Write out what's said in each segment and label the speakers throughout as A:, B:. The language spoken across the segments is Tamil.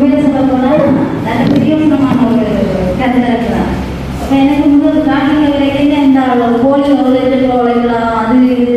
A: உண்மையில சொல்ல போனால் நல்ல பிரியமான ஒரு கதை இருக்கிறான் அப்ப எனக்கு முதல் ஸ்டார்டிங் வரைக்கும் இந்த கோழி உழைக்கலாம் அது இது.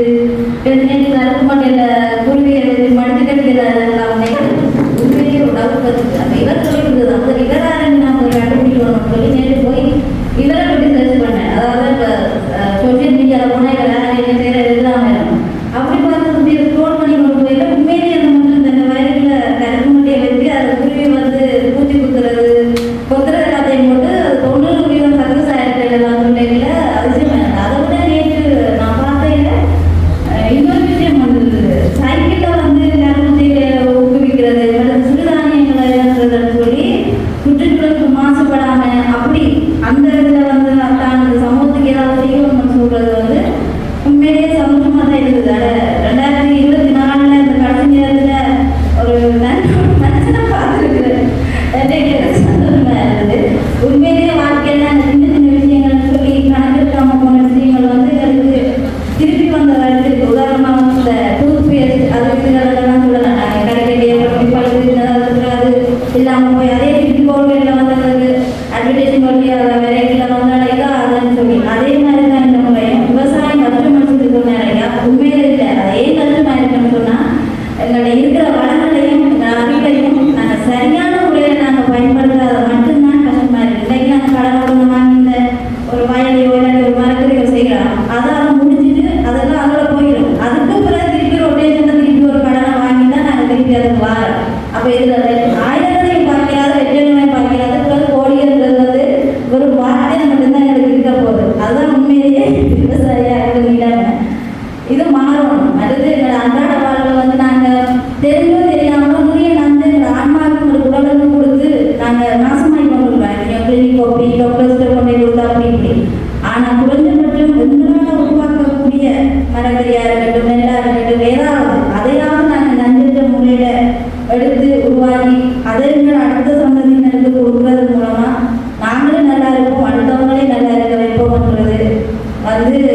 A: வந்து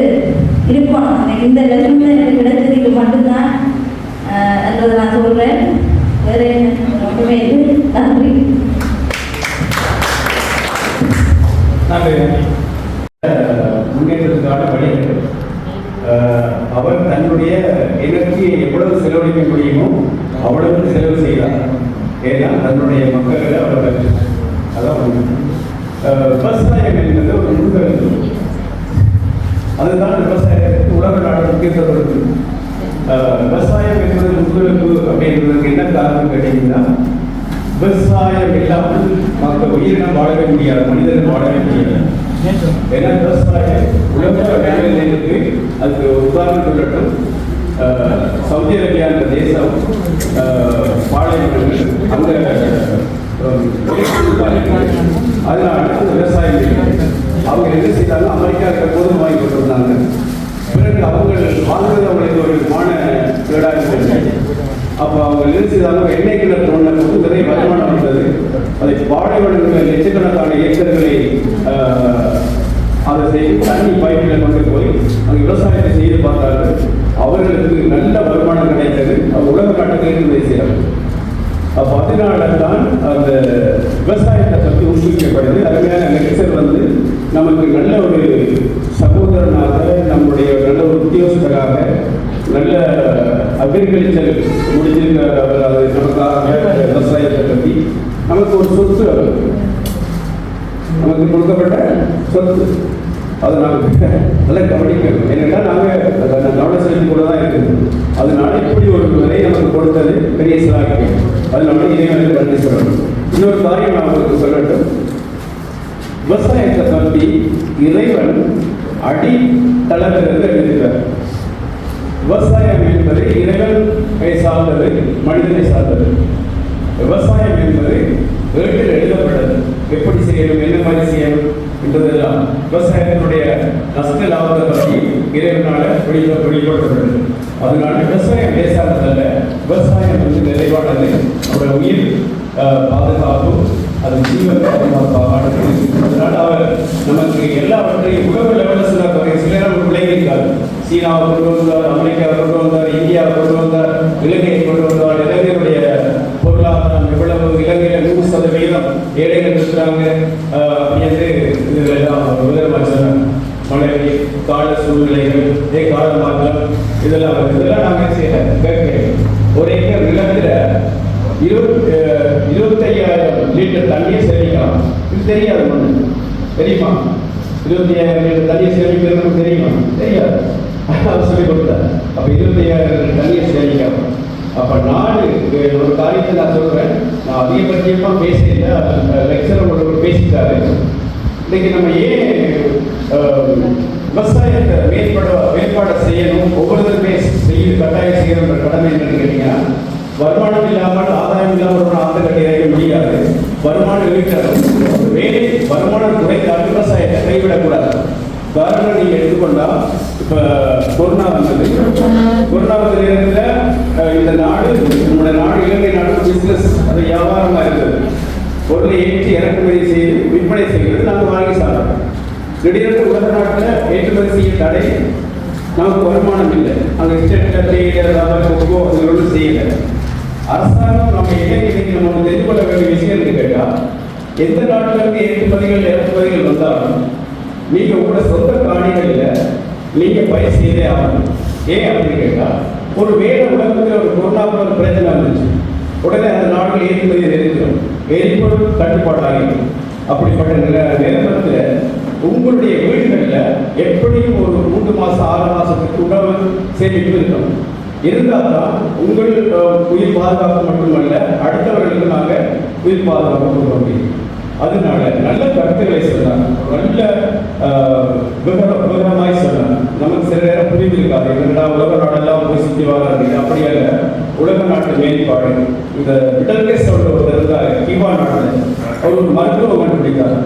A: இருப்போம் இந்த லட்சம் எனக்கு கிடைச்சது இது மட்டும்தான். என்றதை நான் சொல்கிறேன் வேற என்ன? ஒன்றுமே இது நன்றி
B: நாங்கள் முன்னேற்றத்துக்கான வழிகள் அஹ், அவர் தன்னுடைய எனர்ஜியை எவ்வளவு செலவழிக்க முடியுமோ அவ்வளவு செலவு செய்தார் ஏன்னா தன்னுடைய மக்களை அவர் பற்றி அதான் உண்மை. அஹ், விவசாயம் என்பது ஒரு முன்கருத்து அதுதான் விவசாயத்துக்கு உலக நாடு முக்கியத்துவம் கொடுக்குது. விவசாயம் என்பது முன்கருத்து அப்படின்றதுக்கு என்ன காரணம் கேட்டீங்கன்னா விவசாயம் இல்லாமல் மக்கள் உயிரினம் வாழவே முடியாது மனிதன் வாழவே முடியாது. ஏன்னா விவசாயம் உலக வேலைகளுக்கு அதுக்கு உதாரணம் சொல்லட்டும். சவுதி அரேபியா என்ற தேசம் பாளையங்கள் அங்கே அங்க அஹ், விவசாயம் என்ன செய்தாலும் அமெரிக்காவுக்கு போதும் வாங்கி கொண்டிருந்தாங்க. பிறகு அவங்கள் வாங்குறது ஒரு விதமான கேடாக அப்போ அவங்க என்ன செய்தாலும் எண்ணெய் கிணறு போது நிறைய வருமானம் வந்தது. அதை பாலைவனங்கள் லட்சக்கணக்கான ஏக்கர்களை அதை செய்து தண்ணி பைப்பில் கொண்டு போய் அங்கே விவசாயத்தை செய்து பார்த்தார்கள். அவர்களுக்கு நல்ல வருமானம் கிடைத்தது. அது உலக நாட்டுகளுக்கு பேசுகிறார்கள் அப்போ அதனால தான் அந்த விவசாயத்தை பற்றி ஊக்குவிக்கப்படுது அருமையான லெக்சர் வந்து நமக்கு நல்ல ஒரு சகோதரனாக நம்முடைய நல்ல ஒரு நல்ல அக்ரிகல்ச்சர் முடிஞ்சிருக்கிற அதை அது நமக்காக விவசாயத்தை பற்றி நமக்கு ஒரு சொத்து நமக்கு கொடுக்கப்பட்ட சொத்து. அதை நாங்கள் நல்லா கவனிக்கணும் ஏன்னா நாங்கள் அதை கவனம் செலுத்தி கூட தான் இருக்குது அதனால இப்படி ஒரு விலை நமக்கு கொடுத்தது பெரிய சிலாக்கியம் அதனால இறைவனுக்கு நன்றி சொல்லணும். இன்னொரு காரியம் நான் உங்களுக்கு சொல்லட்டும். விவசாயத்தை பற்றி இறைவன் அடித்தளத்திலிருந்து எழுதுகிறார் விவசாயம் என்பது இறைவனை சார்ந்தது மனிதனை சார்ந்தது. விவசாயம் என்பது ஏட்டில் எழுதப்பட்டது. எப்படி செய்யணும் என்ன மாதிரி செய்யணும் என்றதெல்லாம் விவசாயத்தினுடைய நஷ்ட லாபத்தை பற்றி இறைவனால வெளியிட வெளிப்படுத்தப்பட்டது அதனால விவசாயம் லேசானதல்ல. விவசாயம் வந்து நிறைவானது அவருடைய உயிர் பாதுகாப்பு அது ஜீவன் பாதுகாப்பானது. அதனால அவர் நமக்கு எல்லாவற்றையும் உலக லெவலில் சில சில நம்ம விளைவிக்காது சீனாவை கொண்டு வந்தார் அமெரிக்காவை கொண்டு வந்தார் இந்தியாவை கொண்டு வந்தார் இலங்கையை கொண்டு வந்தார். இலங்கையுடைய பொருளாதாரம் எவ்வளவு? இலங்கையில நூறு சதவீதம் ஏழைகள் இருக்கிறாங்க. என்று முதலமைச்சர் மனைவி கால சூழ்நிலைகள் இதே கால மாற்றம் இதெல்லாம் இதெல்லாம் நாங்கள் செய்யல? ஒரு ஏக்கர் நிலத்தில் இருபத்தி இருபத்தையாயிரம் லிட்டர் தண்ணியை சேமிக்கலாம். இது தெரியாது தெரியுமா? இருபத்தி ஐயாயிரம் லிட்டர் தண்ணீர் சேமிக்கிறது தெரியுமா? தெரியாது. அவர் சொல்லி கொடுத்தார் அப்ப இருபத்தி ஐயாயிரம் தண்ணியை சேமிக்கலாம் அப்ப நாடு ஒரு காரியத்தை நான் சொல்றேன் நான் அதிகபட்சமா பேசியிருந்தேன் லெக்சர் ஒரு பேசிட்டாரு இன்னைக்கு நம்ம ஏன் விவசாயத்தை மேற்பட மேற்பாடு செய்யணும் ஒவ்வொருத்தருமே செய்ய கட்டாயம் செய்யணுன்ற கடமை என்னன்னு கேட்டீங்கன்னா வருமானம் இல்லாமல் ஆதாயம் இல்லாமல் ஒரு ஆண்டு கட்டி முடியாது வருமானம் இருக்கிறது வேலை வருமானம் குறைந்தால் விவசாயத்தை கைவிடக்கூடாது காரணம் நீங்க எடுத்துக்கொண்டால் இப்போ கொரோனா வந்தது கொரோனா வந்த நேரத்தில் இந்த நாடு நம்முடைய நாடு இலங்கை நாடு பிஸ்னஸ் அது வியாபாரமாக இருந்தது. பொருளை ஏற்றி இறக்குமதி செய்து விற்பனை செய்கிறது. நாங்கள் வாங்கி சாப்பிடுறோம் திடீரென்று உலக நாட்டில் ஏற்றுமதி செய்ய தடை. நமக்கு வருமானம் இல்லை. அங்கே ஸ்டேட்டில் தேயிலை ரப்பர் கொக்கோ அது ஒன்றும் செய்யலை. அரசாங்கம் நம்ம இலங்கை இன்னைக்கு நம்ம தெரிந்து கொள்ள வேண்டிய விஷயம் இருக்கு கேட்டால் எந்த நாட்டில ஏற்றுமதிகள் இறக்குமதிகள் வந்தாலும் நீங்க உங்களோட சொந்த காணிகளில் நீங்கள் பயிர் செய்தே ஆகணும். ஏன் அப்படின்னு கேட்டால் ஒரு வேலை உலகத்தில் ஒரு கொரோனா ஒரு பிரச்சனை வந்துச்சு. உடனே அந்த நாடுகள் ஏற்றுமதி நிறுத்திடும் எரிபொருள் தட்டுப்பாடாகிடும் அப்படிப்பட்ட நில நிலவரத்தில் உங்களுடைய வீடுகளில் எப்படியும் ஒரு மூன்று மாதம் ஆறு மாதத்துக்கு உணவு சேமிப்பு இருக்கணும். இருந்தால் தான் உங்கள் உயிர் பாதுகாப்பு மட்டுமல்ல அடுத்தவர்களுக்கு நாங்கள் உயிர் பாதுகாப்பு கொடுக்க முடியும். அதனால நல்ல கருத்துக்களை சொன்னாங்க நல்ல ஆஹ், விவரமாய் சொன்னாங்க நமக்கு சில நேரம் புரிந்திருக்காது என்னடா உலக நாடெல்லாம் போய் சுற்றி வராங்க அப்படி உலக நாட்டு மேம்பாடு. இந்த விடல்கேஸ் ஒருத்தர் இருந்தார் கிவா நாடு. அவர் ஒரு மருத்துவம் கண்டுபிடித்தார்.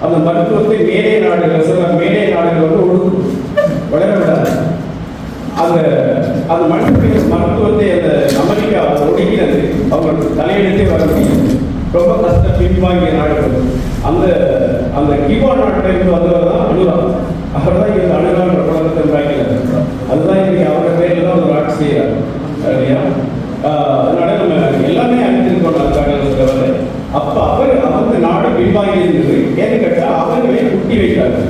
B: அந்த மருத்துவத்தை மேலே நாடுகள் சொல்ல மேலே நாடுகள் வந்து ஒழுங்கு வளர விடாது அந்த அந்த மருத்துவ மருத்துவத்தை அந்த அமெரிக்கா ஒடுக்கினது அவங்க தலையெழுத்தே வர முடியும் ரொம்ப கஷ்ட பின்வாங்கிய நாடுகள். அந்த அந்த கிவா நாட்டிலிருந்து வந்தவர் தான் அனுரா அவர் தான் இந்த அனுரான்ற குழந்தை வாங்கினார் அதுதான் இன்னைக்கு அவரோட பேரில் தான் ஒரு ஆட்சி செய்கிறார். இல்லையா? அதனால நம்ம எல்லாமே அறிந்திருக்கோம் அதுக்காக தவிர அப்ப அவர் அவங்க நாடு பின்வாங்கி இருந்தது ஏன்னு கேட்டா அவர்களே குட்டி வைத்தார்கள்.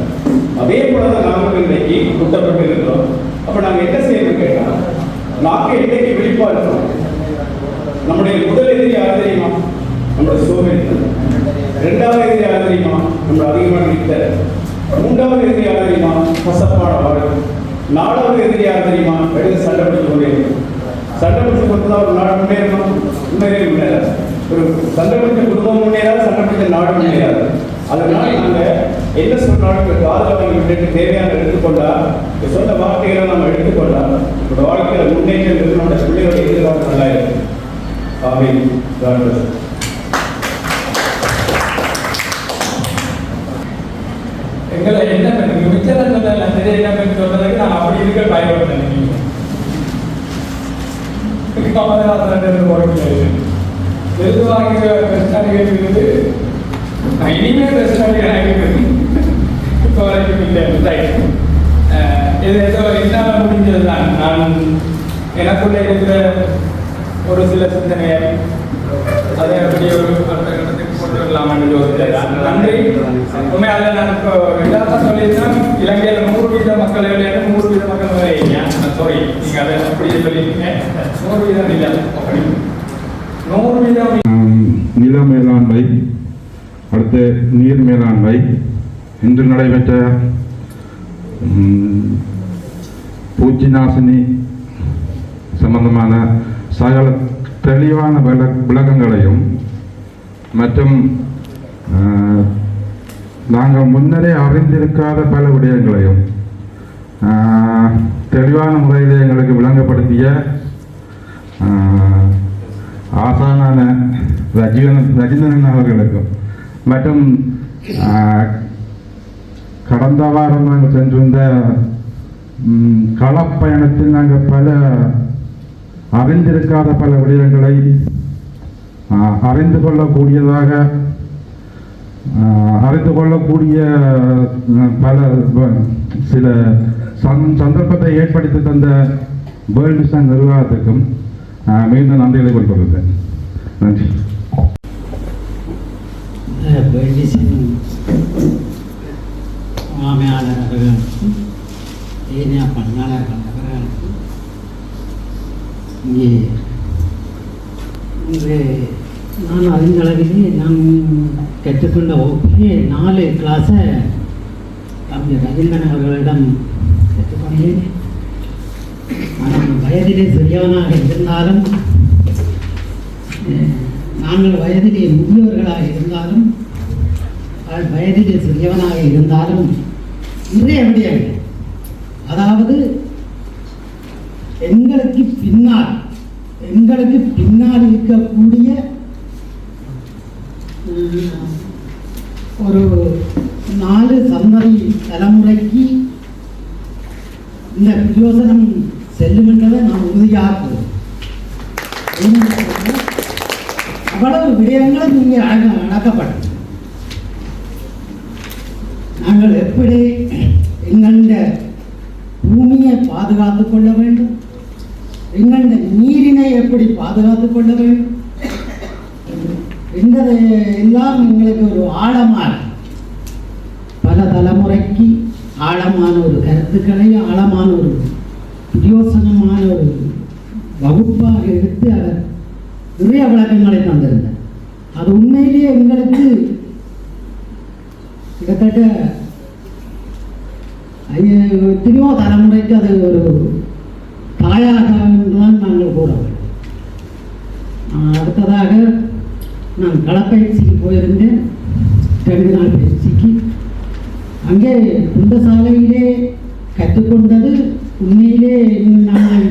B: அதே போல தான் நாங்கள் இன்னைக்கு குட்டப்பட்டு இருக்கிறோம் அப்ப நாங்க என்ன செய்யணும் கேட்டா நாங்கள் இன்னைக்கு விழிப்பா இருக்கணும். நம்முடைய முதல் எதிரி யார் தெரியுமா? நம்ம சோம்பேறித்தனம் இரண்டாவது எதிரி யார் தெரியுமா? நம்ம அதிகமாக நிற்க மூன்றாவது எதிரி யார் தெரியுமா? கசப்பான வாழ்க்கை நாலாவது எதிரி யார் தெரியுமா? எடுத்து சண்டை பிடிச்சு கொண்டே சண்டை பிடிச்சு கொடுத்தா ஒரு நாடு முன்னேறணும்? முன்னேறே முன்னேறாது ஒரு சண்டை பிடிச்ச குடும்பம் முன்னேறாது சண்டை பிடிச்ச நாடு முன்னேறாது. அதனால நாங்க என்ன சொன்னாலும் இந்த காதல வாங்கி தேவையான எடுத்துக்கொண்டா சொந்த வார்த்தைகளை நம்ம எடுத்துக்கொண்டா நம்மளோட வாழ்க்கையில முன்னேற்றம் இருக்கணும் பிள்ளைகளுடைய பிள்ளையோட எதிர்காலம் நல்லா இருக்கு ஆமீன்
C: எங்களை என்ன பண்ணுங்க மிச்சம் சொன்னல என்ன பண்ணி சொல்றதுக்கு நான் அப்படி இருக்க பயப்படுறேன் நீங்க கமலஹாசன் போறது வாங்கி பிரச்சனை கேட்டுக்கிறது நான் இனிமே பிரச்சனை ஆகிட்டு இப்போ வரைக்கும் இல்லை இது ஏதோ என்னால் முடிஞ்சது தான். நான் எனக்குள்ள இருக்கிற ஒரு சில சிந்தனையை அதே அப்படி ஒரு அடுத்த கட்டத்துக்கு கொண்டு வரலாம்னு யோசித்தேன் நன்றி உண்மையாக நான் இப்போ ரெண்டாவது சொல்லியிருந்தேன் இலங்கையில் நூறு வீத மக்கள் இல்லையா நூறு வீத மக்கள் இல்லையா சாரி நீங்கள் அதை அப்படியே சொல்லியிருக்கீங்க நூறு வீதம் இல்லை. அப்படி நூறு வீதம்
D: நில மேலாண்மை அடுத்து நீர் மேலாண்மை. இன்று நடைபெற்ற பூச்சி நாசினி சம்பந்தமான சகல தெளிவான விளக்கங்களையும் மற்றும் நாங்கள் முன்னரே அறிந்திருக்காத பல விடயங்களையும் தெளிவான முறையில் எங்களுக்கு விளங்கப்படுத்திய ஆசானான ரஜீவன் ரஜினன் அவர்களுக்கும் மற்றும் கடந்த வாரம் நாங்கள் சென்றிருந்த களப்பயணத்தில் நாங்கள் பல அறிந்திருக்காத பல விடயங்களை அறிந்து கொள்ளக்கூடியதாக அறிந்து கொள்ளக்கூடிய பல சில சந்- சந்தர்ப்பத்தை ஏற்படுத்தி தந்த வேர்ல்டு சங் நிர்வாகத்துக்கும் மீண்டும் நன்றிகளை கொள்கிறேன். நன்றி
E: பெர்டிசன் மாமையாளர் அவர்களுக்கும் ஏனைய பணியாளர்கள் அவர்களுக்கும் இங்கே இன்று நான் அறிந்த அளவிலே நான் எடுத்துக்கொண்ட வகுப்பிலே நாலு கிளாஸை கவிஞர் ரவீந்திரன் அவர்களிடம் கற்றுக்கொண்டேன் ஆனால் வயதிலே சிறியவனாக இருந்தாலும் நாங்கள் வயதிலே முதியவர்களாக இருந்தாலும் வயதிலே சிறியவனாக இருந்தாலும் நிறைய விடயங்கள் அதாவது எங்களுக்கு பின்னால் எங்களுக்கு பின்னால் இருக்கக்கூடிய ஒரு நாலு சந்ததி தலைமுறைக்கு இந்த பிரயோசனம் செல்லும் என்பதை நான் உறுதியாக அவ்வளவு விடயங்களும் இங்கே அழக அடக்கப்படும் நாங்கள் எப்படி எங்களுடைய பூமியை பாதுகாத்துக் கொள்ள வேண்டும்? எங்களுடைய நீரினை எப்படி பாதுகாத்துக் கொள்ள வேண்டும்? எங்களை எல்லாம் எங்களுக்கு ஒரு ஆழமான பல தலைமுறைக்கு ஆழமான ஒரு கருத்துக்களை ஆழமான ஒரு பிரயோசனமான ஒரு வகுப்பாக எடுத்து அவர் நிறைய விளக்கங்களை தந்திருந்தார். அது உண்மையிலேயே எங்களுக்கு கிட்டத்தட்ட எத்தனையோ தலைமுறைக்கு அது ஒரு தாயாக தான் நாங்கள் கூற அடுத்ததாக நான் களப்பயிற்சிக்கு போயிருந்தேன். ரெண்டு நாள் பயிற்சிக்கு. அங்கே இந்த சாலையிலே கற்றுக்கொண்டது உண்மையிலே நாங்கள்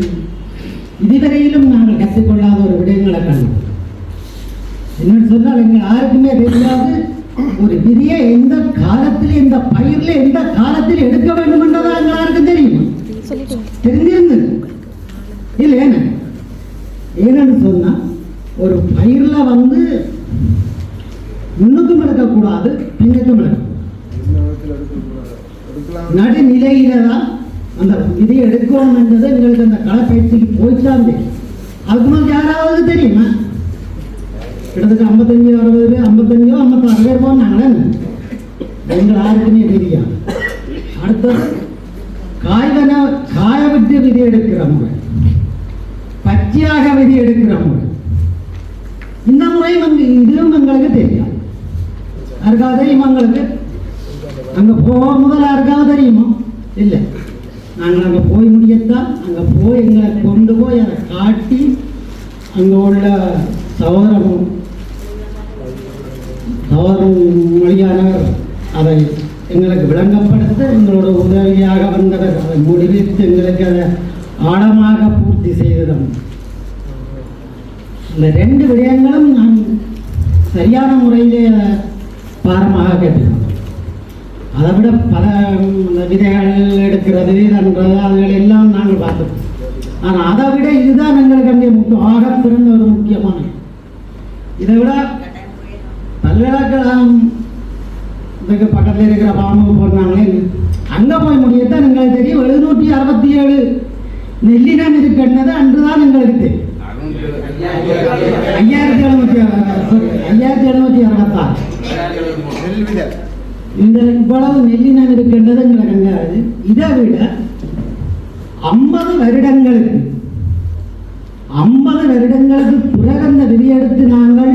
E: இதுவரையிலும் நாங்கள் கற்றுக்கொள்ளாத ஒரு விடயங்களை கண்டோம். என்னன்னு சொன்னால் எங்கள் யாருக்குமே தெரியாது. ஒரு விதியை எந்த காலத்தில் எந்த பயிரில் எந்த காலத்தில் எடுக்க வேண்டும் என்றதா எங்கள் யாருக்கும் தெரியும். தெரிஞ்சிருந்தது இல்லை ஏன ஏன்னு சொன்னால் ஒரு பயிரில் வந்து முன்னுக்கும் எடுக்கக்கூடாது பின்னுக்கும் எடுக்கக்கூடாது. நடுநிலையில தான் அந்த இதை எடுக்கணும் என்றது எங்களுக்கு அந்த களப்பயிற்சிக்கு போய்தான் தெரியும் அதுக்கு மேலே யாராவது தெரியுமா? கிட்டத்தட்ட ஐம்பத்தஞ்சு அறுபது பேர் ஐம்பத்தஞ்சோ ஐம்பத்தாறு பேர் போனாங்களே. எங்கள் யாருக்குமே தெரியாது. அடுத்தது காய்கன காய விட்டு விதி எடுக்கிற முறை. பச்சையாக விதி எடுக்கிற முறை. இந்த முறை வந்து இதுவும் எங்களுக்கு தெரியாது. யாருக்காவது தெரியுமா உங்களுக்கு அங்கே போக முதல்ல யாருக்காவது தெரியுமா இல்லை நாங்கள் அங்கே போய் முடியத்தான் அங்கே போய் எங்களை கொண்டு போய் அதை காட்டி அங்கே உள்ள சகோதரமும் சகோதரம் மொழியானவர் அதை எங்களுக்கு விளங்கப்படுத்த எங்களோட உதவியாக வந்தவர். அதை முடிவித்து எங்களுக்கு அதை ஆழமாக பூர்த்தி செய்ததும். இந்த ரெண்டு விடயங்களும் நான் சரியான முறையிலே அதை பாரமாக கேட்டேன். அதை விட பல விதைகள் எடுக்கிறது இதன்றது அதுகள் எல்லாம் நாங்கள் பார்த்தோம். ஆனால் அதை விட இதுதான் எங்களுக்கு அங்கே முக்கியம். ஆக பிறந்த ஒரு முக்கியமான இதை. விட பல்கலைக்கழகம் இதுக்கு பக்கத்தில் இருக்கிற பாம்பு போடுறாங்களே அங்கே போய் முடியத்தான் எங்களுக்கு தெரியும். எழுநூற்றி அறுபத்தி ஏழு நெல்லினம் இருக்குன்னது அன்று தான் எங்களுக்கு தெரியும். ஐயாயிரத்தி எழுநூற்றி ஐயாயிரத்தி எழுநூற்றி அறுபத்தாறு. இந்த இவ்வளவு நெல்லினம் இருக்கின்றது எங்களுக்கு அங்காது இதை விட ஐம்பது வருடங்களுக்கு ஐம்பது வருடங்களுக்கு பிறகு அந்த விதியெடுத்து நாங்கள்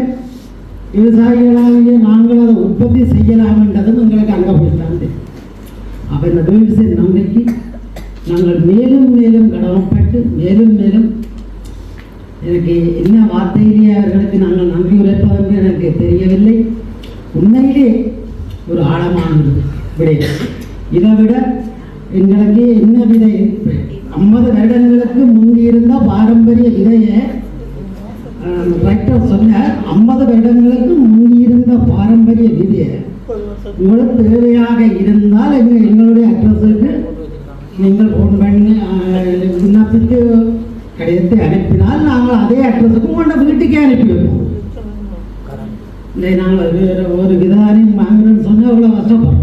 E: விவசாயிகளாகிய நாங்கள் அதை உற்பத்தி செய்யலாம் என்றதும் எங்களுக்கு அங்கே போய்தான் தெரியும் அப்போ இந்த தொழில்சேர் நம்பிக்கை நாங்கள் மேலும் மேலும் கடமைப்பட்டு மேலும் மேலும் எனக்கு என்ன வார்த்தையிலேயே அவர்களுக்கு நாங்கள் நன்றி உரைப்பதென்று எனக்கு தெரியவில்லை. உண்மையிலே ஒரு ஆழமான விடயம் இதை விட எங்களுக்கு என்ன விதை ஐம்பது வருடங்களுக்கு முந்தி இருந்த பாரம்பரிய விதையை ரைட்டர் சொன்னார் ஐம்பது வருடங்களுக்கு முந்தி இருந்த பாரம்பரிய விதையை உங்களுக்கு தேவையாக இருந்தால் எங்கள் எங்களுடைய அட்ரஸுக்கு நீங்கள் ஃபோன் பண்ணி விண்ணப்பித்து கடிதத்தை அனுப்பினால் நாங்கள் அதே அட்ரஸுக்கு உங்களோட வீட்டுக்கே அனுப்பி வைப்போம். இல்லை நாங்கள் ஒரு விதானியம் வாங்குறேன்னு சொன்னால் அவ்வளோ கஷ்டப்படுறோம்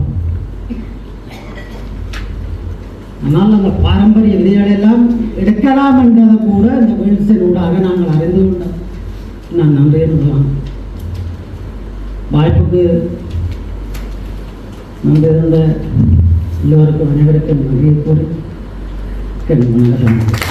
E: ஆனால் அந்த பாரம்பரிய விதைகளெல்லாம் எடுக்கலாம் என்றதை கூட இந்த வெளிச்சல் நாங்கள் அறிந்து கொண்டோம். நான் நன்றி இருந்தோம் வாய்ப்புக்கு நம்பியிருந்த எல்லோருக்கும் அனைவருக்கும் நன்றியை கூறி கண்மணி